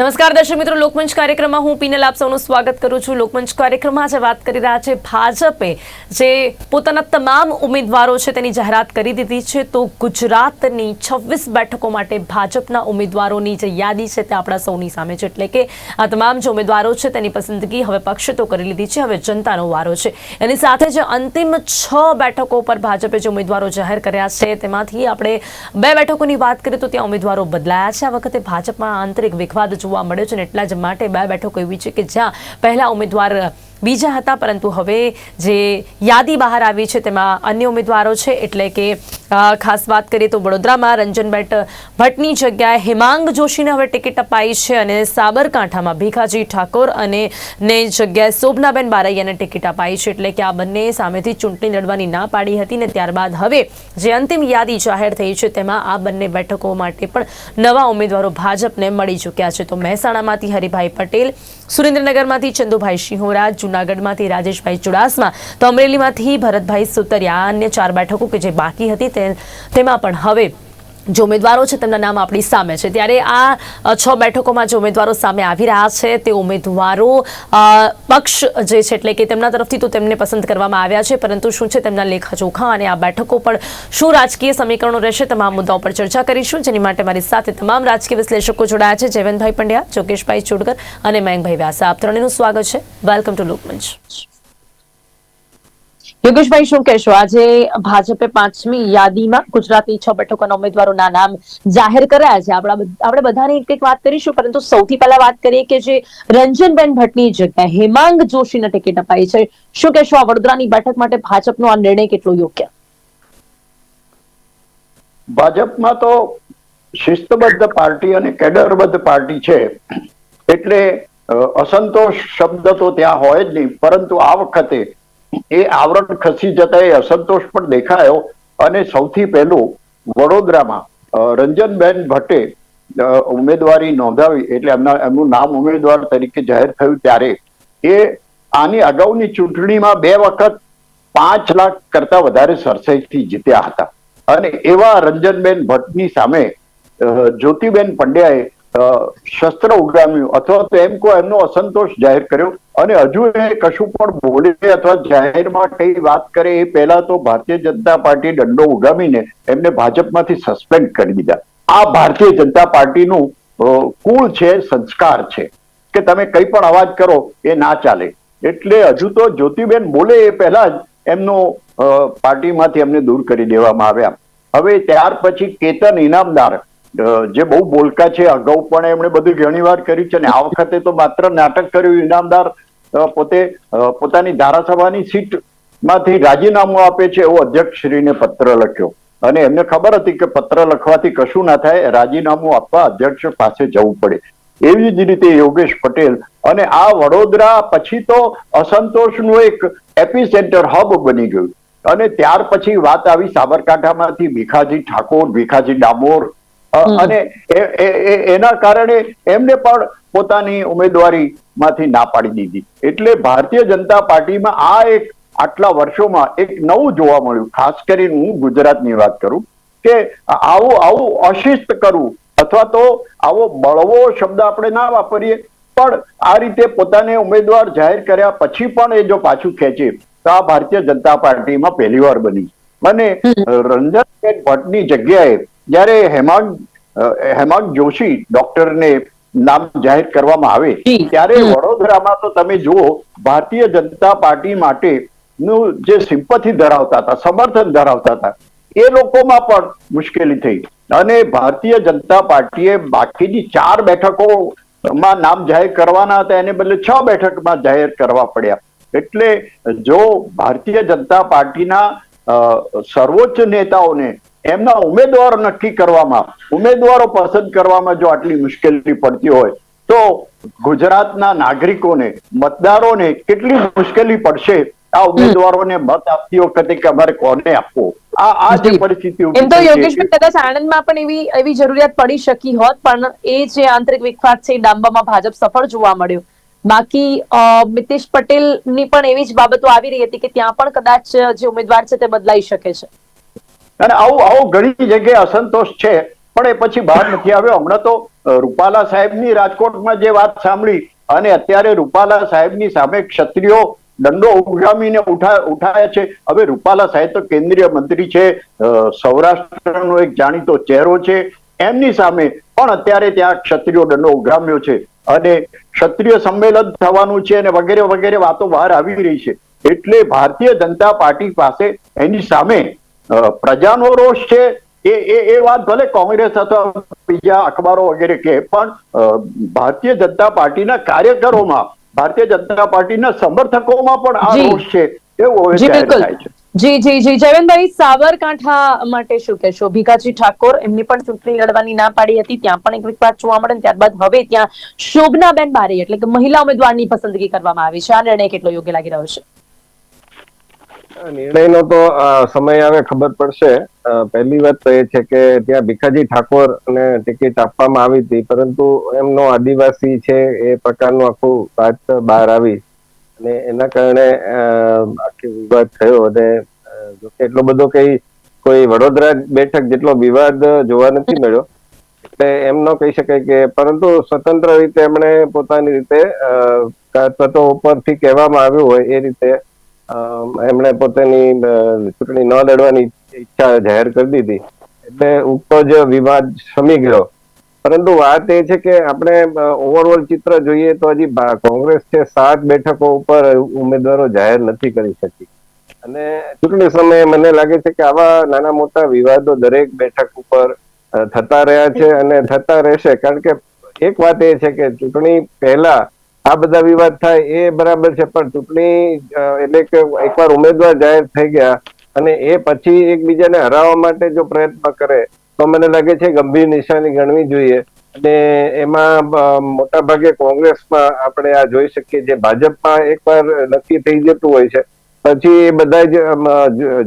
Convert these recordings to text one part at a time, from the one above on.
નમસ્કાર દર્શક મિત્રો, લોકમંચ કાર્યક્રમમાં હું પીનલ આપ સૌનું સ્વાગત કરું છું. લોકમંચ કાર્યક્રમમાં આજે વાત કરી રહ્યા છે ભાજપે, જે પોતાના તમામ ઉમેદવારો છે તેની જાહેરાત કરી દીધી છે. તો ગુજરાતની છવ્વીસ બેઠકો માટે ભાજપના ઉમેદવારોની જે યાદી છે તે આપણા સૌની સામે છે. એટલે કે આ તમામ જે ઉમેદવારો છે તેની પસંદગી હવે પક્ષે તો કરી લીધી છે, હવે જનતાનો વારો છે. એની સાથે જે અંતિમ છ બેઠકો પર ભાજપે જે ઉમેદવારો જાહેર કર્યા છે તેમાંથી આપણે બે બેઠકોની વાત કરીએ તો ત્યાં ઉમેદવારો બદલાયા છે. આ વખતે ભાજપમાં આંતરિક વિખવાદ જોવા મળ્યો છે અને એટલા જ માટે બે બેઠકો એવી છે કે જ્યાં પહેલા ઉમેદવાર બીજા હતા, પરંતુ હવે જે યાદી બહાર આવી છે, તેમાં અન્ય ઉમેદવારો છે, એટલે કે ખાસ વાત કરીએ તો વડોદરામાં રંજન ભટ્ટ, ભટ્ટની જગ્યાએ હિમાંગ જોશીને હવે ટિકિટ અપાઈ છે અને સાબરકાંઠામાં ભીખાજી ઠાકોર અને ને જગ્યાએ શોભનાબેન બારૈયાને ટિકિટ અપાઈ છે, એટલે કે આ બંને સામેથી ચૂંટણી લડવાની ના પાડી હતી ને ત્યારબાદ હવે જે અંતિમ યાદી જાહેર થઈ છે, તેમાં આ બંને બેઠકો માટે પણ નવા ઉમેદવારો ભાજપને મળી ચૂક્યા છે. તો મહેસાણામાંથી હરિભાઈ પટેલ, સુરેન્દ્રનગરમાંથી ચંદુભાઈ શિહોરા જૂનાગઢમાંથી રાજેશભાઈ ચુડાસમા, તો અમરેલીમાંથી ભરતભાઈ સુતરિયા, અન્ય ચાર બેઠકો કે જે બાકી હતી તેમાં પણ હવે જે ઉમેદવારો છે તેમના નામ આપણી સામે છે. ત્યારે આ છ બેઠકોમાં જે ઉમેદવારો સામે આવી રહ્યા છે, તે ઉમેદવારો પક્ષ જે છે એટલે કે તેમના તરફથી તો તેમને પસંદ કરવામાં આવ્યા છે, પરંતુ શું છે તેમના લેખાજોખા અને આ બેઠકો પર શું રાજકીય સમીકરણો રહેશે તમામ મુદ્દાઓ પર ચર્ચા કરીશું. જેની માટે મારી સાથે તમામ રાજકીય વિશ્લેષકો જોડાયા છે, જયવંતભાઈ પંડ્યા, જોગેશભાઈ ચુડકર અને મયંકભાઈ વ્યાસા. આપ ત્રણેયનું સ્વાગત છે. વેલકમ ટુ લોકમંચ યોગેશભાઈ, શું કહેશો? આજે ભાજપે પાંચમી યાદીમાં ગુજરાતની છ બેઠકોના ઉમેદવારોના નામ જાહેર કર્યા છે. આપણા બધાની એક એક વાત કરીશું, પરંતુ સૌથી પહેલા વાત કરીએ કે જે રંજનબેન ભટ્ટની જગ્યાએ હેમાંગ જોશીને ટિકિટ અપાઈ છે. શું કહેશો? આ વડોદરાની બેઠક માટે ભાજપનો આ નિર્ણય કેટલો યોગ્ય? ભાજપમાં તો શિસ્તબદ્ધ પાર્ટી અને કેડરબદ્ધ પાર્ટી છે. એટલે અસંતોષ શબ્દ તો ત્યાં હોય જ નહીં. પરંતુ આ વખતે એ આવરણ ખસી જતા એ અસંતોષ પણ દેખાયો. અને સૌથી પહેલું વડોદરામાં રંજનબેન ભટ્ટે ઉમેદવારી નોંધાવી એટલે એમના, એમનું નામ ઉમેદવાર તરીકે જાહેર થયું ત્યારે એ આની અગાઉની ચૂંટણીમાં બે વખત પાંચ લાખ કરતા વધારે સરસાઈથી જીત્યા હતા. અને એવા રંજનબેન ભટ્ટની સામે જ્યોતિબેન પંડ્યાએ શસ્ત્ર ઉગામ્યું. અથવા તો એમ કહો એમનો અસંતોષ જાહેર કર્યો. અને હજુ એ કશું પણ બોલે અથવા જાહેરમાં કઈ વાત કરે એ પહેલા તો ભારતીય જનતા પાર્ટી દંડો ઉગામીને એમને ભાજપમાંથી સસ્પેન્ડ કરી દીધા. આ ભારતીય જનતા પાર્ટીનું કુળ છે, સંસ્કાર છે. કે તમે કઈ પણ અવાજ કરો, એ ના ચાલે. એટલે હજુ તો જ્યોતિબેન બોલે એ પહેલા જ એમનો પાર્ટીમાંથી એમને દૂર કરી દેવામાં આવ્યા. હવે ત્યાર પછી કેતન ઇનામદાર જે બહુ બોલકા છે, અગાઉ પણ એમણે બધું ઘણી વાર કર્યું છે અને આ વખતે તો માત્ર નાટક કર્યું. ઇનામદાર પોતે પોતાની ધારાસભાની સીટમાંથી રાજીનામું આપે છે એવો અધ્યક્ષશ્રીને પત્ર લખ્યો. અને એમને ખબર હતી કે પત્ર લખવાથી કશું ના થાય, રાજીનામું આપવા અધ્યક્ષ પાસે જવું પડે. એવી જ રીતે યોગેશ પટેલ અને આ વડોદરા પછી તો અસંતોષનું એક એપી સેન્ટર હબ બની ગયું. અને ત્યાર પછી વાત આવી સાબરકાંઠામાંથી ભીખાજી ઠાકોર, ભીખાજી ડામોર. અને એના કારણે એમને પણ પોતાની ઉમેદવારીમાંથી ના પાડી દીધી. એટલે ભારતીય જનતા પાર્ટીમાં આ એક આટલા વર્ષોમાં એક નવું જોવા મળ્યું. ખાસ કરીને હું ગુજરાતની વાત કરું કે આવું આવું અશિસ્ત કરવું અથવા તો આવો બળવો શબ્દ આપણે ના વાપરીએ પણ આ રીતે પોતાને ઉમેદવાર જાહેર કર્યા પછી પણ એ જો પાછું ખેંચે તો આ ભારતીય જનતા પાર્ટીમાં પહેલીવાર બની. અને રંજન ભટ્ટની જગ્યાએ જ્યારે હેમાંગ હેમાંગ જોશી ડોક્ટરને નામ જાહેર કરવામાં આવે ત્યારે વડોદરામાં તો તમે જુઓ ભારતીય જનતા પાર્ટી માટે નું જે સિમ્પથી ધરાવતા હતા સમર્થન ધરાવતા હતા એ લોકોમાં પણ મુશ્કેલી થઈ. અને ભારતીય જનતા પાર્ટીએ બાકીની ચાર બેઠકોમાં નામ જાહેર કરવાના હતા એને બદલે છ બેઠકમાં જાહેર કરવા પડ્યા. એટલે જો ભારતીય જનતા પાર્ટીના સર્વોચ્ચ નેતાઓને એમના ઉમેદવારો નક્કી કરવામાં ઉમેદવારો પસંદ કરવામાં જો આટલી મુશ્કેલી પડતી હોય તો ગુજરાતના નાગરિકોને મતદારોને કેટલી મુશ્કેલી પડશે? આ ઉમેદવારોને મત આપતી વખતે કે અમારે કોને આપવો? આ આ જે પરિસ્થિતિ એમ તો યોગેશભાઈ કદાચ આણંદમાં પણ એવી એવી જરૂરિયાત પડી શકી હોત પણ એ જે આંતરિક વિખવાદ છે ડાંબામાં ભાજપ સફળ જોવા મળ્યો. બાકી મિતેશ પટેલની પણ એવી જ બાબતો આવી રહી હતી કે ત્યાં પણ કદાચ જે ઉમેદવાર છે તે બદલાઈ શકે છે. અને આવું આવું ઘણી જગ્યાએ અસંતોષ છે. પણ એ પછી બહાર નથી આવ્યો. હમણાં તો રૂપાલા સાહેબની રાજકોટમાં જે વાત સાંભળી અને અત્યારે રૂપાલા સાહેબની સામે ક્ષત્રિયો દંડો ઉગામીને ઉઠા, ઉઠાયા છે. હવે રૂપાલા સાહેબ તો કેન્દ્રીય મંત્રી છે. સૌરાષ્ટ્રનો એક જાણીતો ચહેરો છે એમની સામે પણ અત્યારે ત્યાં ક્ષત્રિયો દંડો ઉગામ્યો છે. અને ક્ષત્રિય સંમેલન થવાનું છે અને વગેરે વગેરે વાતો બહાર આવી રહી છે. એટલે ભારતીય જનતા પાર્ટી પાસે એની સામે પ્રજાનો રોષ છે એ એ એ વાત ભલે કોંગ્રેસ અથવા બીજા અખબારો વગેરે કે પણ ભારતીય જનતા પાર્ટીના કાર્યકરોમાં ભારતીય જનતા પાર્ટીના સમર્થકોમાં પણ આ રોષ છે એવું હવે જી થાય છે. જી જી જી. જયવંતભાઈ સાબરકાંઠા માટે શું કહેશો? ભીખાજી ઠાકોર એમની પણ ચૂંટણી લડવાની ના પાડી હતી ત્યાં પણ એક વિકવાદ જોવા મળે ત્યારબાદ હવે ત્યાં શોભનાબેન બારી એટલે કે મહિલા ઉમેદવારની પસંદગી કરવામાં આવી છે. આ નિર્ણય કેટલો યોગ્ય લાગી રહ્યો છે? નિર્ણયનો તો સમય આવે ખબર પડશે. પહેલી વાત તો એ છે કે ત્યાં ભીખાજી ઠાકોર ને ટિકિટ આપવામાં આવી હતી પરંતુ એમનો આદિવાસી છે એ પ્રકારનું આખું વાત બહાર આવી. અને એના કારણે આખી વિવાદ થયો. અને જોકે એટલો બધો કઈ કોઈ વડોદરા બેઠક જેટલો વિવાદ જોવા નથી મળ્યો. એટલે એમ ન કહી શકાય કે પરંતુ સ્વતંત્ર રીતે એમણે પોતાની રીતે અ, તો ઉપરથી કહેવામાં આવ્યું હોય એ રીતે એમણે પોતાની ચૂંટણી ન લડવાની ઈચ્છા જાહેર કરી દીધી. એટલે ઉગતો જ વિવાદ શમી ગયો. પરંતુ વાત એ છે કે આપણે ઓવરઓલ ચિત્ર જોઈએ તો હજી કોંગ્રેસ છે, સાત બેઠકો ઉપર ઉમેદવારો જાહેર નથી કરી શકી. અને ચૂંટણી સમયે મને લાગે છે કે આવા નાના મોટા વિવાદો દરેક બેઠક ઉપર થતા રહ્યા છે અને થતા રહેશે. કારણ કે એક વાત એ છે કે ચૂંટણી પહેલા આ બધા વિવાદ થાય એ બરાબર છે, પણ ચૂંટણી એટલે કે એકવાર ઉમેદવાર જાહેર થઈ ગયા અને એ પછી એકબીજાને હરાવવા માટે જો પ્રયત્ન કરે, તો મને લાગે છે ગંભીર નિશાની ગણવી જોઈએ. અને એમાં મોટા ભાગે કોંગ્રેસમાં આપણે આ જોઈ શકીએ જે ભાજપમાં એકવાર નક્કી થઈ જતું હોય છે. પછી એ બધા જ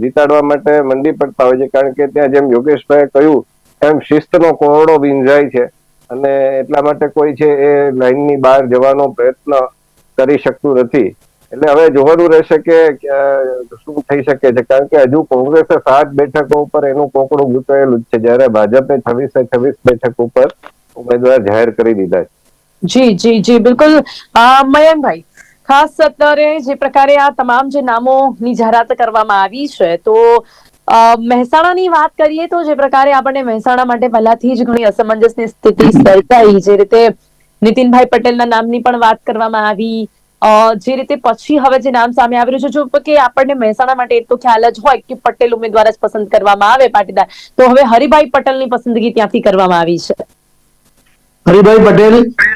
જીતાડવા માટે મંડી પડતા હોય છે. કારણ કે ત્યાં જેમ યોગેશભાઈ કહ્યું, એમ શિસ્તનો કોરડો વિંજાય છે. અને એટલા માટે કોઈ છે એ લાઈનની બહાર જવાનો પ્રયત્ન કરી શકતું નથી. એટલે હવે જોવાનું રહેશે કે શું થઈ શકે છે. કારણ કે હજુ કોંગ્રેસે સાત બેઠકો ઉપર એનું કોકડું ગૂંચવાયેલું જ છે. જ્યારે ભાજપે છવ્વીસે છવ્વીસ બેઠક ઉપર ઉમેદવાર જાહેર કરી દીધા છે. જી જી જી, બિલકુલ. મયંકભાઈ, ખાસ અત્યારે જે પ્રકારે આ તમામ જે નામોની જાહેરાત કરવામાં આવી છે, તો મહેસાણાની વાત કરીએ તો જે પ્રકારે આપણને મહેસાણા માટે પહેલાથી જ ઘણી અસમંજસની સ્થિતિ સર્જાઈ. જે રીતે નીતિનભાઈ પટેલના નામની પણ વાત કરવામાં આવી. જે રીતે પછી હવે જે નામ સામે આવી રહ્યું છે, જો કે આપણને મહેસાણા માટે એટલો ખ્યાલ જ હોય કે પટેલ ઉમેદવાર જ પસંદ કરવામાં આવે પાટીદાર. તો હવે હરિભાઈ પટેલની પસંદગી ત્યાંથી કરવામાં આવી છે. હરિભાઈ પટેલ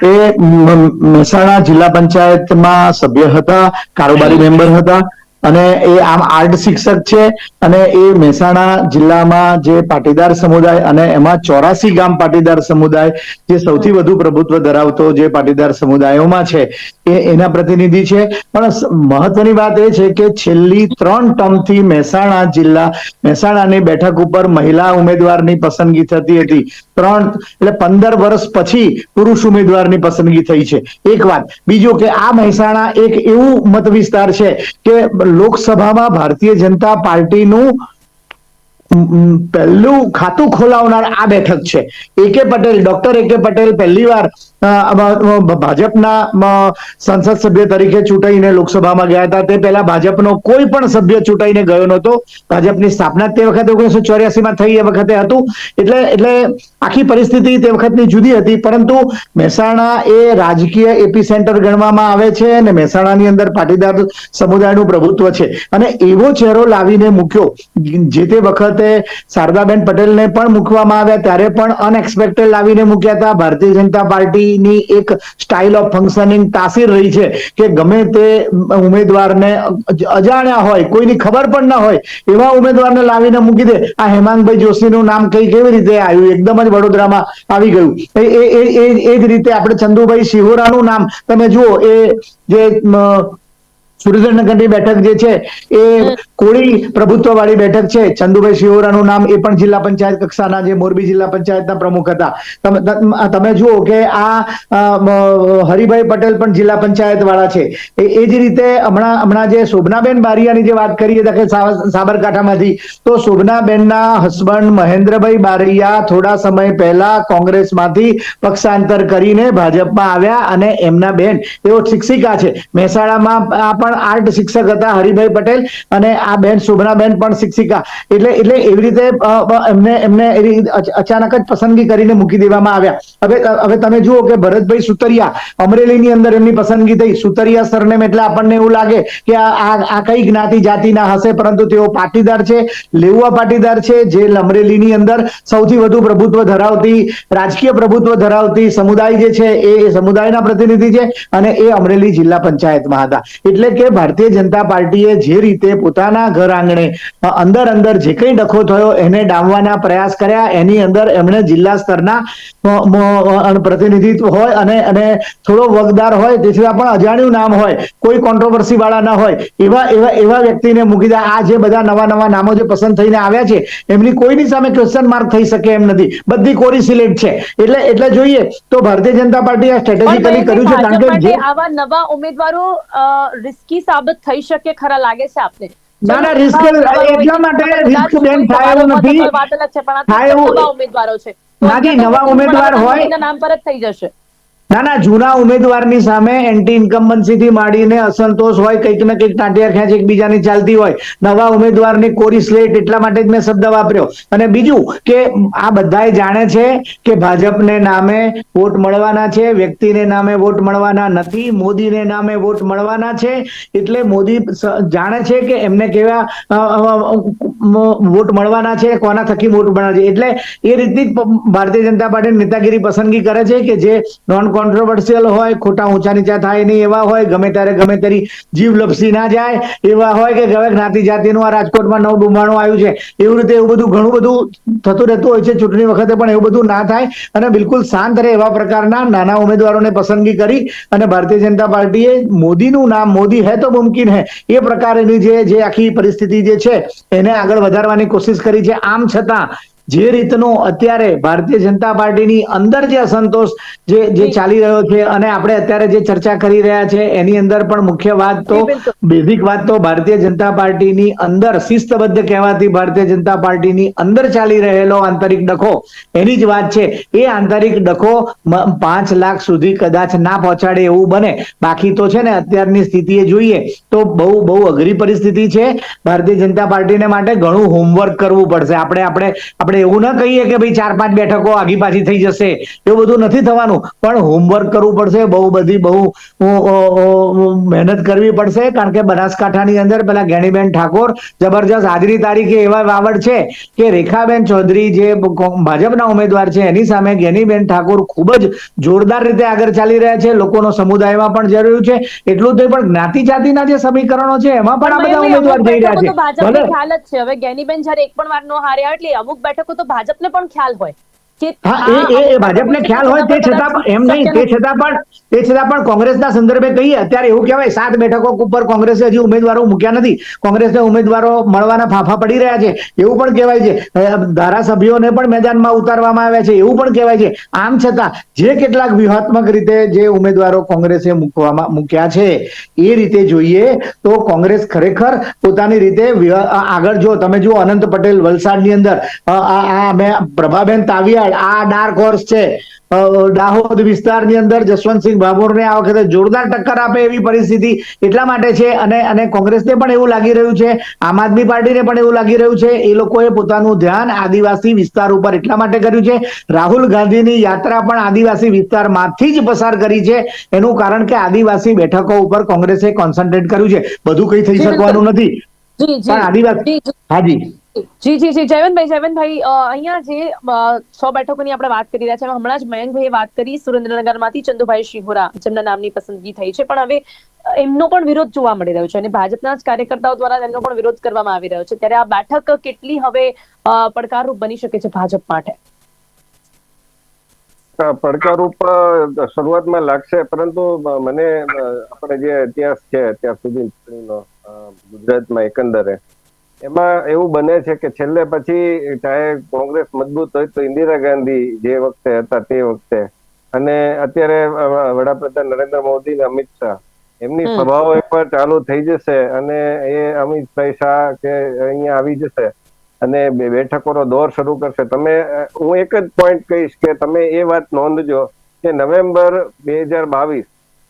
એ મહેસાણા જિલ્લા પંચાયતમાં સભ્ય હતા, કારોબારી મેમ્બર હતા. અને એ આમ આર્ટ શિક્ષક છે અને એ મહેસાણા જિલ્લામાં જે પાટીદાર સમુદાય અને એમાં ચોરાસી ગામ પાટીદાર સમુદાય જે સૌથી વધુ પ્રભુત્વ ધરાવતો જે પાટીદાર સમુદાયોમાં છે, એ એના પ્રતિનિધિ છે. પણ મહત્વની વાત એ છે કે છેલ્લી ત્રણ ટર્મથી મહેસાણા જિલ્લા, મહેસાણાની બેઠક ઉપર મહિલા ઉમેદવારની પસંદગી થતી હતી. ત્રણ, એટલે પંદર વર્ષ પછી પુરુષ ઉમેદવારની પસંદગી થઈ છે. એક વાત. બીજું કે આ મહેસાણા એક એવું મત વિસ્તાર છે કે લોકસભામાં ભારતીય જનતા પાર્ટીનું પહેલું ખાતું ખોલાવનાર આ બેઠક છે. એ કે પટેલ, ડોક્ટર એ કે પટેલ પહેલી વાર ભાજપના સંસદ સભ્ય તરીકે ચૂંટાઈને લોકસભામાં ગયા હતા. તે પહેલા ભાજપનો કોઈ પણ સભ્ય ચૂંટાઈને ગયો નહોતો. ભાજપની સ્થાપના તે વખતે ઓગણીસો ચોર્યાસી માં થઈ એ વખતે હતું. એટલે એટલે આખી પરિસ્થિતિ તે વખતની જુદી હતી. પરંતુ મહેસાણા એ રાજકીય એપી સેન્ટર ગણવામાં આવે છે અને મહેસાણાની અંદર પાટીદાર સમુદાયનું પ્રભુત્વ છે. અને એવો ચહેરો લાવીને મૂક્યો. જે તે વખતે શારદાબેન પટેલને પણ મૂકવામાં આવ્યા. ત્યારે પણ અનએક્સપેક્ટેડ લાવીને મૂક્યા હતા. ભારતીય જનતા પાર્ટીની એક સ્ટાઇલ ઓફ ફંક્શનિંગ તાસીર રહી છે કે ગમે તે ઉમેદવારને અજાણ્યા હોય, કોઈની ખબર પણ ના હોય, એવા ઉમેદવારને લાવીને મૂકી દે. આ હેમાંગભાઈ જોશીનું નામ કઈ કેવી રીતે આવ્યું? એકદમ જ વડોદરામાં આવી ગયું. એ, એ- જ રીતે આપણે ચંદુભાઈ શિહોરાનું નામ તમે જુઓ, એ જે સુરેન્દ્રનગરની બેઠક જે છે, એ કોળી પ્રભુત્વ વાળી બેઠક છે. ચંદુભાઈ શિહોરાનું નામ એ પણ જિલ્લા પંચાયત કક્ષાના જે મોરબી જિલ્લા પંચાયતના પ્રમુખ હતા. તમે જુઓ કે આ હરિભાઈ પટેલ પણ જિલ્લા પંચાયત વાળા છે. એ જ રીતે હમણાં હમણાં જે શોભનાબેન બારિયાની જે વાત કરીએ કે સાબરકાંઠામાંથી, તો શોભનાબેનના હસબન્ડ મહેન્દ્રભાઈ બારૈયા થોડા સમય પહેલા કોંગ્રેસમાંથી પક્ષાંતર કરીને ભાજપમાં આવ્યા અને એમના બેન, તેઓ શિક્ષિકા છે. મહેસાણામાં આ પણ આર્ટ શિક્ષક હતા હરિભાઈ પટેલ અને આ બેન શોભનાબેન પણ શિક્ષિકા. એટલે એટલે એવી રીતે એમને એમને અચાનક જ પસંદગી કરીને મૂકી દેવામાં આવ્યા. હવે હવે તમે જુઓ કે ભરતભાઈ સુતરિયા, અમરેલીની અંદર એમની પસંદગી થઈ. સુતરિયા સરનેમ એટલે આપણને એવું લાગે કે આ, આ- કઈ જ્ઞાતિ જાતિના હશે, પરંતુ તેઓ પાટીદાર છે, લેઉવા પાટીદાર છે, જે અમરેલીની અંદર સૌથી વધુ પ્રભુત્વ ધરાવતી, રાજકીય પ્રભુત્વ ધરાવતી સમુદાય જે છે એ સમુદાયના પ્રતિનિધિ છે અને એ અમરેલી જિલ્લા પંચાયતમાં હતા. એટલે કે ભારતીય જનતા પાર્ટીએ જે રીતે પોતાના ઘર આંગણે અંદર અંદર જે કંઈ ડખો થયો એને ડામવાના પ્રયાસ કર્યા. એની અંદર એમણે જિલ્લા સ્તરના પ્રતિનિધિત્વ હોય અને અને થોડો વગદાર હોય તેથી પણ અજાણ્યું નામ હોય. કોઈ કોન્ટ્રોવર્સી વાળા ના હોય. એવા એવા એવા વ્યક્તિને મૂકી દે. આ જે બધા નવા નવા નામો જે પસંદ થઈને આવ્યા છે એમની કોઈની સામે ક્વેશ્ચન માર્ક થઈ શકે એમ નથી. બધી કોરી સિલેક્ટ છે. એટલે એટલે જોઈએ તો ભારતીય જનતા પાર્ટી આ સ્ટ્રેટેજિકલી કર્યું છે કારણ કે આવા નવા ઉમેદવારો રિસ્કી સાબિત થઈ શકે ખરા લાગે છે આપને? ના, ના, ઉમેદવારો એટલા માટે રિસ્ક બેન થાય એવું નથી. થાય એવું- ઉમેદવારો છે. નાજી, નવા ઉમેદવાર હોય- નામ પર જ થઈ જશે. ના ના, જૂના ઉમેદવારની સામે એન્ટી ઇન્કમ્બન્સીથી માંડીને અસંતોષ હોય, કંઈક ને કંઈક ટાંટિયા ખેંચ, એકબીજાની ચાલતી હોય, નવા ઉમેદવારની કોરી સ્લેટ એટલા માટે જ મેં શબ્દ વાપર્યો. અને બીજું કે આ બધાએ જાણે છે કે ભાજપને નામે વોટ મળવાના છે, વ્યક્તિને નામે વોટ મળવાના નથી, મોદીને નામે વોટ મળવાના છે, એટલે મોદી જાણે છે કે એમને કેવા વોટ મળવાના છે, કોના થકી વોટ મળવાના છે. એટલે એ રીતની ભારતીય જનતા પાર્ટી નેતાગીરી પસંદગી કરે છે કે જે નોન કોન્ટ્રોવર્સિયલ હોય, ખોટા ઊંચા નીચા થાય નહીં, એવા હોય, ગમે ત્યારે ગમે તેરી જીવ લપસી ના જાય, એવા હોય કે હવે જ્ઞાતિ જાતિનું આ રાજકોટમાં નવું ડુમાણું આવ્યું છે. એવું રીતે એવું બધું ઘણું બધું થતું રહેતું હોય છે ચૂંટણી વખતે, પણ એવું બધું ના થાય અને બિલકુલ શાંત રહે એવા પ્રકારના નાના ઉમેદવારોને પસંદગી કરી અને ભારતીય જનતા પાર્ટીએ મોદીનું નામ, મોદી હે તો મુમકિન હે, એ પ્રકારની જે જે આખી પરિસ્થિતિ જે છે, એને આગળ વધારવાની કોશિશ કરી છે. આમ છતાં જે રીતનો અત્યારે ભારતીય જનતા પાર્ટીની અંદર જે અસંતોષ જે જે ચાલી રહ્યો છે અને આપણે અત્યારે જે ચર્ચા કરી રહ્યા છે એની અંદર પણ મુખ્ય વાત તો બેઝિક વાત તો ભારતીય જનતા પાર્ટીની અંદર શિસ્તબદ્ધ કહેવાતી ભારતીય જનતા પાર્ટીની અંદર ચાલી રહેલો આંતરિક ડખો. એની જ વાત છે એ આંતરિક ડખો પાંચ લાખ સુધી કદાચ ના પહોંચાડે એવું બને. બાકી તો છે ને અત્યારની સ્થિતિએ જોઈએ તો બહુ બહુ અઘરી પરિસ્થિતિ છે. ભારતીય જનતા પાર્ટીને માટે ઘણું હોમવર્ક કરવું પડશે. આપણે આપણે આપણે એવું ના કહીએ કે ભાઈ ચાર પાંચ બેઠકો આગી પાછી થઈ જશે. એવું બધું નથી થવાનું. પણ હોમવર્ક કરવું પડશે બહુ બધી બહુ મહેનત કરવી પડશે. કારણ કે બનાસકાંઠાની અંદર પેલા જ્ઞાનીબેન ઠાકોર જબરજસ્ત હાજરી તારીખે એવા વાવડ છે કે રેખાબેન ચૌધરી જે ભાજપના ઉમેદવાર છે એની સામે જ્ઞાનીબેન ઠાકોર ખૂબ જ જોરદાર રીતે આગળ ચાલી રહ્યા છે. લોકોનો સમુદાયમાં પણ જરૂર છે. એટલું જ પણ જ્ઞાતિ જાતિના જે સમીકરણો છે એમાં પણ આ બધા ઉમેદવાર જઈ રહ્યા છે. હવે જ્ઞાનીબેન જ્યારે એક પણ વાર નો હારે એટલે અમુક બેઠકો તો ભાજપને પણ ખ્યાલ હોય. ભાજપને ખ્યાલ હોય તે છતાં એમ નહીં તે છતાં પણ તે છતાં પણ કોંગ્રેસના સંદર્ભે કહીએ અત્યારે એવું કહેવાય સાત બેઠકો ઉપર કોંગ્રેસે હજી ઉમેદવારો મૂક્યા નથી. કોંગ્રેસને ઉમેદવારો મળવાના ફાંફા પડી રહ્યા છે. એવું પણ કહેવાય છે. ધારાસભ્યોને પણ મેદાનમાં ઉતારવામાં આવ્યા છે. એવું પણ કહેવાય છે. આમ છતાં જે કેટલાક વ્યૂહાત્મક રીતે જે ઉમેદવારો કોંગ્રેસે મૂકવામાં મૂક્યા છે એ રીતે જોઈએ તો કોંગ્રેસ ખરેખર પોતાની રીતે આગળ જો તમે જુઓ અનંત પટેલ વલસાડની અંદર આ મેં પ્રભાબેન તાવિયાડ આ ડાર્ક હોર્સ છે. દાહોદ વિસ્તારની અંદર જસવંતસિંહ ભાભોરને આ વખતે જોરદાર ટક્કર આપે એવી પરિસ્થિતિ એટલા માટે છે અને અને કોંગ્રેસને પણ એવું લાગી રહ્યું છે. આમ આદમી પાર્ટીને પણ એવું લાગી રહ્યું છે. એ લોકોએ પોતાનું ધ્યાન આદિવાસી વિસ્તાર ઉપર એટલા માટે કર્યું છે. રાહુલ ગાંધીની યાત્રા પણ આદિવાસી વિસ્તારમાંથી જ પસાર કરી છે. એનું કારણ કે આદિવાસી બેઠકો ઉપર કોંગ્રેસે કોન્સન્ટ્રેટ કર્યું છે. બધું કઈ થઈ શકવાનું નથી. પણ આદિવાસી. હાજી જી જી જી, જયવંતભાઈ જયવંતભાઈ અહીંયા જે છ બેઠકોની આપણે વાત કરી રહ્યા છે હમણાં જ મયંકભાઈએ વાત કરી સુરેન્દ્રનગરમાંથી ચંદુભાઈ શિહોરા, જેમના નામની પસંદગી થઈ છે, પણ હવે એમનો પણ વિરોધ જોવા મળી રહ્યો છે અને ભાજપના જ કાર્યકર્તાઓ દ્વારા એમનો પણ વિરોધ કરવામાં આવી રહ્યો છે. ત્યારે આ બેઠક કેટલી હવે પડકારરૂપ બની શકે છે ભાજપ માટે? પડકારરૂપ શરૂઆતમાં લાગશે, પરંતુ મને આપણે જે ઇતિહાસ છે, અત્યાર સુધી ગુજરાતમાં એકંદરે એમાં એવું બને છે કે છેલ્લે પછી ચાહે કોંગ્રેસ મજબૂત હોય તો ઇન્દિરા ગાંધી જે વખતે હતા તે વખતે. અને અત્યારે વડાપ્રધાન નરેન્દ્ર મોદી અને અમિત શાહ. એમની. સભાઓ એકવાર ચાલુ થઈ જશે અને એ અમિતભાઈ શાહ કે અહીંયા આવી જશે અને બેઠકોનો દોર શરૂ કરશે. તમે હું એક જ પોઈન્ટ કહીશ કે તમે એ વાત નોંધજો કે નવેમ્બર બે હજાર બાવીસ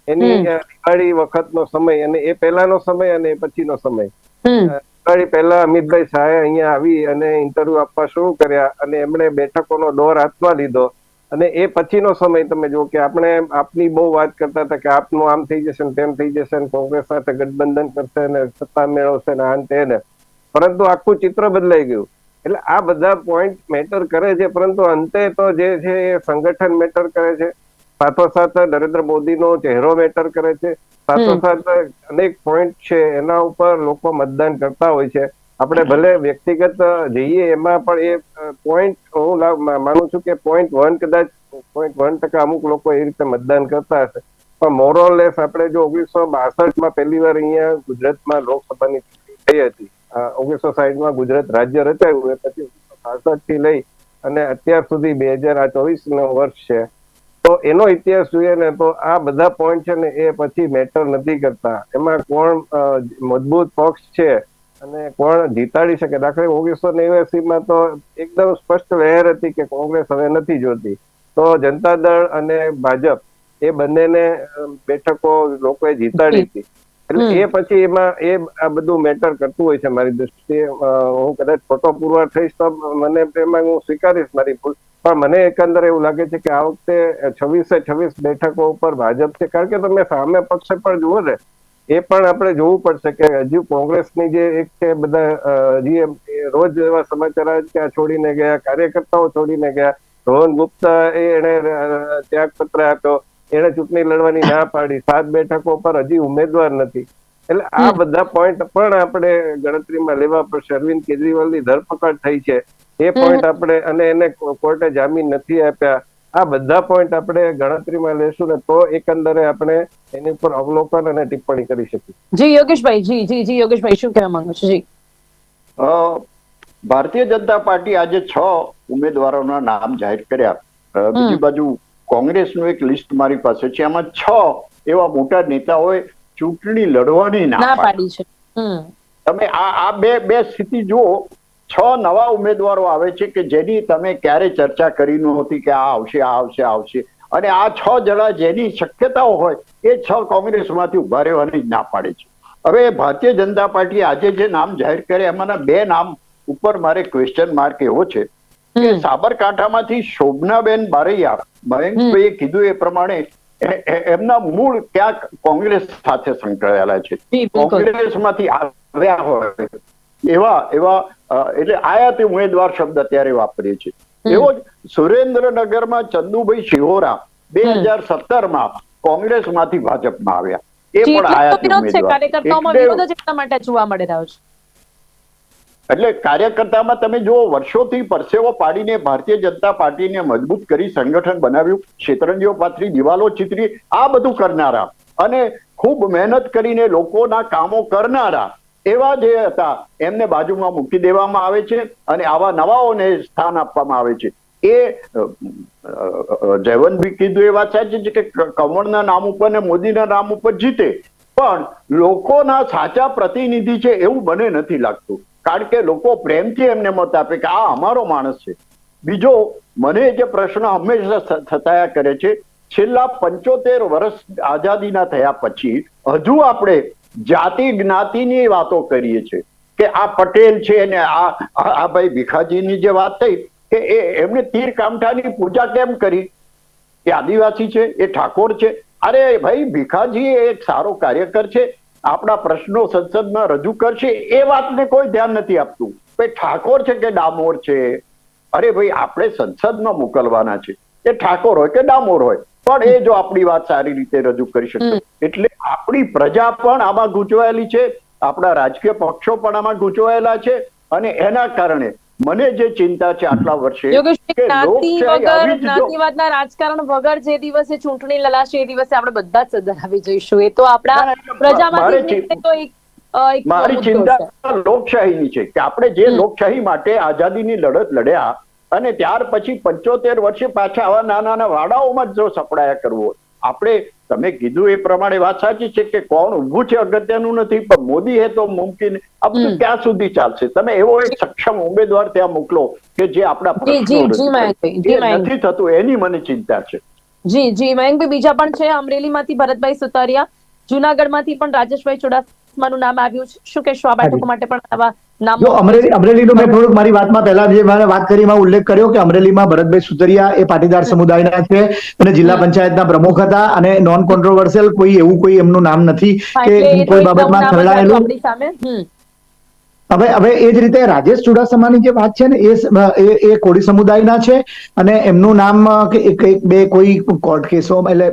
એની દિવાળી વખતનો સમય અને એ પહેલાનો સમય અને એ પછીનો સમય. હમ પહેલા અમિતભાઈ શાહે અહીંયા આવી અને ઇન્ટરવ્યુ આપવા શરૂ કર્યા અને એમણે બેઠકોનો દોર હાથમાં લીધો. અને એ પછીનો સમય તમે જુઓ કે આપણે આપની બહુ વાત કરતા હતા કે આપનું આમ થઈ જશે ને તેમ થઈ જશે ને કોંગ્રેસ સાથે ગઠબંધન કરશે ને સત્તા મેળવશે ને આન તે ને. પરંતુ આખું ચિત્ર બદલાઈ ગયું. એટલે આ બધા પોઈન્ટ મેટર કરે છે, પરંતુ અંતે તો જે છે એ સંગઠન મેટર કરે છે. સાથોસાથ નરેન્દ્ર મોદીનો ચહેરો મેટર કરે છે. સાથોસાથ અનેક પોઈન્ટ છે, એના ઉપર લોકો મતદાન કરતા હોય છે. આપણે ભલે વ્યક્તિગત જઈએ, એમાં પણ એ પોઈન્ટ હું માનું છું કે પોઈન્ટ વન કદાચ પોઈન્ટ વન ટકા અમુક લોકો એ રીતે મતદાન કરતા હશે. પણ મોરોલેસ આપણે જો ઓગણીસો બાસઠમાં પહેલી વાર અહીંયા ગુજરાતમાં લોકસભાની થઈ હતી. ઓગણીસો સાહીઠમાં ગુજરાત રાજ્ય રચાયું. એ પછી બાસઠથી લઈ અને અત્યાર સુધી બે હજાર આ ચોવીસનું વર્ષ છે. તો એનો ઇતિહાસ જોઈએ ને તો આ બધા પોઈન્ટ છે ને એ પછી મેટર નથી કરતા. એમાં કોણ મજબૂત પક્ષ છે અને કોણ જીતાડી શકે? દાખલા ઓગણીસો નેવ્યાસી માં તો એકદમ સ્પષ્ટ લહેર હતી કે કોંગ્રેસ હવે નથી જોતી. તો જનતા દળ અને ભાજપ એ બંનેને બેઠકો લોકોએ જીતાડી હતી. એટલે એ પછી એમાં એ આ બધું મેટર કરતું હોય છે મારી દૃષ્ટિએ હું કદાચ ખોટો પુરવાર થઈશ તો મને એમાં હું સ્વીકારીશ મારી ભૂલ. પણ મને એકંદરે એવું લાગે છે કે આ વખતે છવ્વીસે છવ્વીસ બેઠકો ઉપર ભાજપ છે. કારણ કે તમે સામે પક્ષે પણ જુઓ ને એ પણ આપણે જોવું પડશે કે હજુ કોંગ્રેસની જે એક છે બધા હજી રોજ એવા સમાચાર આવે કે આ છોડીને ગયા કાર્યકર્તાઓ છોડીને ગયા. રોહન ગુપ્તા એને ત્યાગપત્ર આપ્યો. એને ચૂંટણી લડવાની ના પાડી. સાત બેઠકો પર હજી ઉમેદવાર નથી. એટલે આ બધા પોઈન્ટ પણ આપણે ગણતરીમાં લેવા પડશે. અરવિંદ કેજરીવાલની ધરપકડ થઈ છે. એ પોઈન્ટ આપણે અને એને કોર્ટે જામીન નથી આપ્યા. આ બધા પોઈન્ટ આપણે ગણતરીમાં લેશું ને તો એકંદરે આપણે એની ઉપર અવલોકન અને ટિપ્પણી કરી શકીએ. જી યોગેશભાઈ જી જી જી યોગેશભાઈ શું કહેવા માંગો છો? જી. ભારતીય જનતા પાર્ટી આજે છ ઉમેદવારોના નામ જાહેર કર્યા. બીજી બાજુ કોંગ્રેસનું એક લિસ્ટ મારી પાસે છે. એમાં છ એવા મોટા નેતાઓએ ચૂંટણી લડવાની ના પાડી. છે. તમે આ આ બે બે સ્થિતિ જુઓ. છ નવા ઉમેદવારો આવે છે કે જેની તમે ક્યારે ચર્ચા કરી નહોતી કે આ આવશે આ આવશે આવશે. અને આ છ જણા જેની શક્યતાઓ હોય એ છ કોંગ્રેસમાંથી ઊભા રહેવાની ના પાડે છે. હવે ભારતીય જનતા પાર્ટી આજે જે નામ જાહેર કરે એમાંના બે નામ ઉપર મારે ક્વેશ્ચન માર્ક એવો છે કે. સાબરકાંઠામાંથી શોભનાબેન બારૈયા મયંકભાઈએ કીધું એ પ્રમાણે એમના મૂળ ક્યાંક કોંગ્રેસ સાથે સંકળાયેલા છે. કોંગ્રેસમાંથી આવ્યા હોય એવા એવા એટલે આયાતી ઉમેદવાર શબ્દ અત્યારે વાપરીએ છીએ. એવો જ સુરેન્દ્રનગરમાં ચંદુભાઈ શિહોરા બે. હજાર સત્તરમાં કોંગ્રેસમાંથી ભાજપમાં આવ્યા. એ પણ આયાતી ઉમેદવાર. એટલે- જ કાર્યકર્તામાં તમે જુઓ વર્ષોથી પરસેવો પાડીને ભારતીય જનતા પાર્ટીને મજબૂત કરી સંગઠન બનાવ્યું. શેતરંજીઓ પાથરી દિવાલો ચિતરી આ બધું કરનારા. અને ખૂબ મહેનત કરીને લોકોના કામો કરનારા એવા જે હતા એમને બાજુમાં મૂકી દેવામાં આવે છે અને આવા નવાઓને સ્થાન આપવામાં આવે છે. એ અ, બી કીધું એ વાત સાચી છે કે કમળના નામ ઉપર ને મોદીના નામ ઉપર જીતે. પણ લોકોના સાચા પ્રતિનિધિ છે એવું મને નથી લાગતું. કારણ કે લોકો પ્રેમથી એમને મત આપે કે આ અમારો માણસ છે. બીજો મને જે પ્રશ્ન હંમેશા થતા કરે છે છેલ્લા પંચોતેર વર્ષ આઝાદીના થયા પછી હજુ આપણે જાતિ જ્ઞાતિની વાતો કરીએ છીએ કે આ પટેલ છે ને આ આ આ ભાઈ ભીખાજીની જે વાત થઈ કે એ એમને તીર કામઠાની પૂજા કેમ કરી? એ આદિવાસી છે, એ ઠાકોર છે. અરે ભાઈ ભીખાજી એ એક સારો કાર્યકર છે. આપણા પ્રશ્નો સંસદમાં રજૂ કરશે. એ વાતને કોઈ ધ્યાન નથી આપતું. ભાઈ ઠાકોર છે કે ડામોર છે? અરે ભાઈ આપણે સંસદમાં મોકલવાના છે. એ ઠાકોર હોય કે ડામોર હોય? પણ એ જો આપણી વાત સારી રીતે રજૂ કરી શકતો એટલે આપણી પ્રજા પણ આમાં ગૂંચવાયેલી છે આપણા રાજકીય પક્ષો પણ આમાં ગૂંચવાયેલા છે અને એના કારણે મને જે ચિંતા છે આટલા વર્ષે જ્ઞાતિવાદના રાજકારણ વગર જે દિવસે ચૂંટણી લડાશે એ દિવસે આપણે બધા જ સદર આવી જઈશું. એ તો આપણા પ્રજામાંથી મારી ચિંતા લોકશાહીની છે કે આપણે જે લોકશાહી માટે આઝાદીની લડત લડ્યા અને ત્યાર પછી પંચોતેર વર્ષે પાછા આવા નાના નાના વાડાઓમાં જો સપડાયા કરવો આપણે તમે કીધું એ પ્રમાણે વાત સાચી છે કે કોણ ઊભું છે અગત્યનું નથી પણ મોદી હે તો મુમકિન. આ બધું ક્યાં સુધી ચાલશે? તમે એવો એક સક્ષમ ઉમેદવાર ત્યાં મોકલો કે જે આપણા. નથી થતું એની મને ચિંતા છે. જી જી મયંકભાઈ બીજા પણ છે અમરેલીમાંથી ભરતભાઈ સુતારિયા. જુનાગઢમાંથી પણ રાજેશભાઈ ચુડાસમાનું નામ આવ્યું છે. શું કહેશો? આ બેઠક માટે પણ આવા જો અમરેલી અમરેલીનું મેં થોડુંક મારી વાતમાં પહેલા જે મારે વાત કરી એમાં ઉલ્લેખ કર્યો કે અમરેલીમાં ભરતભાઈ સુતરિયા એ પાટીદાર સમુદાયના છે અને જિલ્લા પંચાયતના પ્રમુખ હતા અને નોન કોન્ટ્રોવર્સિયલ કોઈ એવું કોઈ એમનું નામ નથી કે કોઈ બાબતમાં ખરડાયેલું. હવે હવે એ જ રીતે રાજેશ ચુડાસમાની જે વાત છે ને, એ એ કોળી સમુદાયના છે અને એમનું નામ એક બે કોઈ કોર્ટ કેસો, એટલે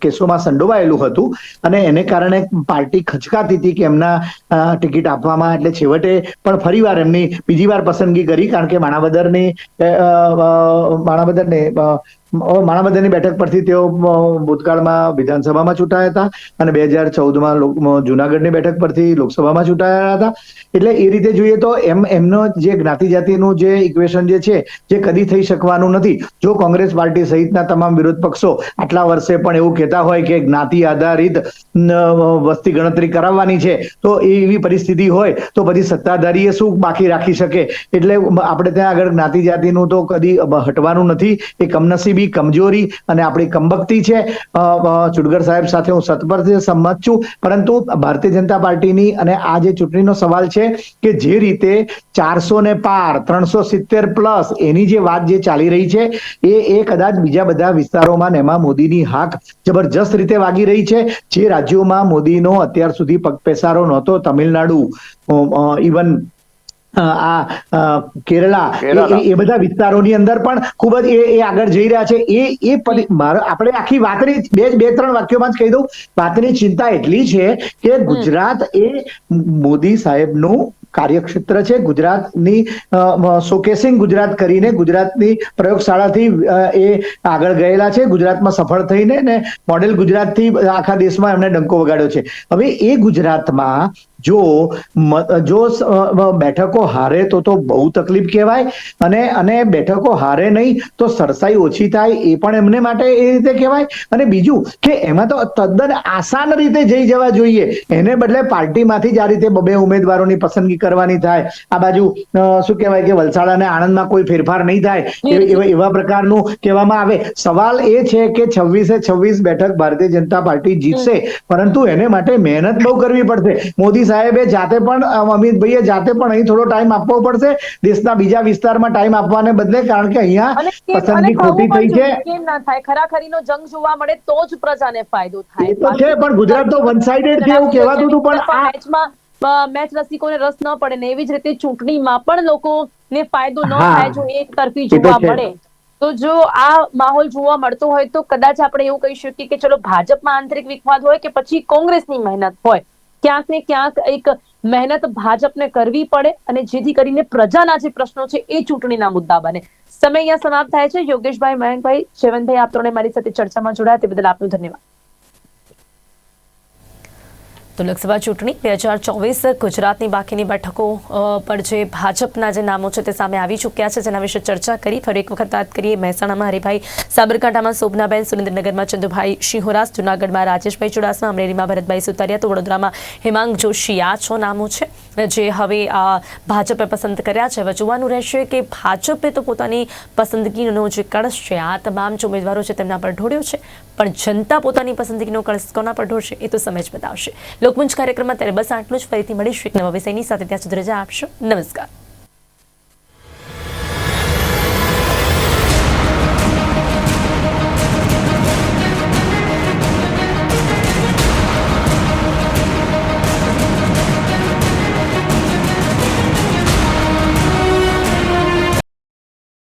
કેસોમાં સંડોવાયેલું હતું અને એને કારણે પાર્ટી ખચકાતી હતી કે એમના ટિકિટ આપવામાં, એટલે છેવટે પણ ફરીવાર એમની બીજી વાર પસંદગી કરી, કારણ કે માણાવદરની માણાવદરને માણાવદરની બેઠક પરથી તેઓ ભૂતકાળમાં વિધાનસભામાં ચૂંટાયા હતા અને બે હજાર ચૌદમાં જુનાગઢની બેઠક પરથી લોકસભામાં ચૂંટાયા હતા. એટલે એ રીતે જોઈએ તો એમ, એમનો જે જ્ઞાતિ જાતિનું જે ઇક્વેશન જે છે, જે કદી થઈ શકવાનું નથી. જો કોંગ્રેસ પાર્ટી સહિતના તમામ વિરોધ પક્ષો આટલા વર્ષે પણ એવું કહેતા હોય કે જ્ઞાતિ આધારિત વસ્તી ગણતરી કરાવવાની છે, તો એવી પરિસ્થિતિ હોય, તો પછી સત્તાધારીએ શું બાકી રાખી શકે? એટલે આપણે ત્યાં આગળ જ્ઞાતિ જાતિનું તો કદી હટવાનું નથી. એ કમનસીબી કમજોરી અને આપણી કંબકતી છે. ચુડગર સાહેબ સાથે હું સતપર સંમત છું. પરંતુ ભારતીય જનતા પાર્ટીની અને આ જે ચૂંટણીનો સવાલ છે કે જે રીતે ચારસો ને પાર, ત્રણસો સિત્તેર પ્લસ એની જે વાત જે ચાલી રહી છે, એ એ કદાચ બીજા બધા વિસ્તારોમાં એમાં મોદીની હાક જબરજસ્ત રીતે વાગી રહી છે. જે રાજ્યોમાં મોદીનો અત્યાર સુધી પગપેસારો નહોતો, તમિલનાડુ ઇવન આ કેરળા. એ- બધા વિસ્તારોની અંદર પણ ખૂબ જ એ એ આગળ જઈ રહ્યા છે. એ એ મારે આપણે આખી વાતની બે બે ત્રણ વાક્યોમાં જ કહી દઉં. વાતની ચિંતા એટલી છે કે ગુજરાત એ મોદી સાહેબનું કાર્યક્ષેત્ર છે. ગુજરાતની શોકેસિંગ ગુજરાત કરીને ગુજરાતની પ્રયોગશાળાથી એ આગળ ગયેલા છે. ગુજરાતમાં સફળ થઈને ને મોડેલ ગુજરાતથી આખા દેશમાં એમણે ડંકો વગાડ્યો છે. હવે એ ગુજરાતમાં જો જો બેઠકો હારે તો તો બહુ તકલીફ કહેવાય અને અને બેઠકો હારે નહીં તો સરસાઈ ઓછી થાય એ પણ એમને માટે એ રીતે કહેવાય. અને બીજું કે એમાં તો તદ્દન આસાન રીતે જઈ જવા જોઈએ. એને બદલે પાર્ટીમાંથી જ આ રીતે બબે ઉમેદવારોની પસંદગી કરવાની થાય. આ બાજુ શું કહેવાય કે વલસાડ અને આણંદમાં કોઈ ફેરફાર નહીં થાય. એવા- પ્રકારનું કહેવામાં આવે. સવાલ એ છે કે છવ્વીસે છવ્વીસ બેઠક ભારતીય જનતા પાર્ટી જીતશે. પરંતુ એને માટે મહેનત બહુ કરવી પડશે. મોદી સાહેબે જાતે પણ અમિતભાઈએ જાતે પણ અહીં થોડો ટાઈમ આપવો પડશે. દેશના બીજા વિસ્તારમાં ટાઈમ આપવાને બદલે કારણ કે અહીંયા પસંદગી ખોટી થઈ છે. ના થાય. ખરાખરીનો જંગ જોવા મળે તો જ પ્રજાને ફાયદો થાય. તો છે, પણ ગુજરાત તો વન સાઇડેડ છે એવું કહેવાતું હતું, પણ આ- મેચમાં મેચ રસિકોને રસ ન પડે ને એવી જ રીતે ચૂંટણીમાં પણ લોકોને ફાયદો ન થાય જો એક તરફી જોવા મળે. તો જો આ માહોલ જોવા મળતો હોય તો કદાચ આપણે એવું કહી શકીએ કે ચલો ભાજપમાં આંતરિક વિખવાદ હોય કે પછી કોંગ્રેસની મહેનત હોય. ક્યાંક ને ક્યાંક એક મહેનત ભાજપને કરવી પડે અને જેથી કરીને પ્રજાના જે પ્રશ્નો છે એ ચૂંટણીના મુદ્દા બને. સમય અહીંયા સમાપ્ત થાય છે. યોગેશભાઈ, મયંકભાઈ શેવનભાઈ આપ ત્રણે મારી સાથે ચર્ચામાં જોડાયા તે બદલ આપનું ધન્યવાદ. તો લોકસભા ચૂંટણી બે હજાર ચોવીસ ગુજરાતની બાકીની બેઠકો પર જે ભાજપના જે નામો છે તે સામે આવી ચૂક્યા છે, જેના વિશે ચર્ચા કરી. ફરી એક વખત વાત કરીએ મહેસાણામાં હરિભાઈ સાબરકાંઠામાં શોભનાબેન, સુરેન્દ્રનગરમાં ચંદુભાઈ સિંહોરાસ જુનાગઢમાં રાજેશભાઈ ચુડાસમા, અમરેલીમાં ભરતભાઈ સુતારિયા, તો વડોદરામાં હેમાંગ જોશી. આ છ નામો છે, જે હવે આ ભાજપે પસંદ કર્યા છે. હવે જોવાનું રહેશે કે ભાજપે તો પોતાની પસંદગીનો જે કળશ છે, આ તમામ જ ઉમેદવારો છે તેમના પર ઢોળ્યો છે. પણ જનતા પોતાની પસંદગીનો કળશ કોના પર ઢોળશે એ તો સમય જ બતાવશે. લોકમંચ કાર્યક્રમમાં ત્યારે બસ આટલું જ. ફરીથી મળીશું એક નવા વિષયની સાથે. ત્યાં સુધી રજા આપશો. નમસ્કાર.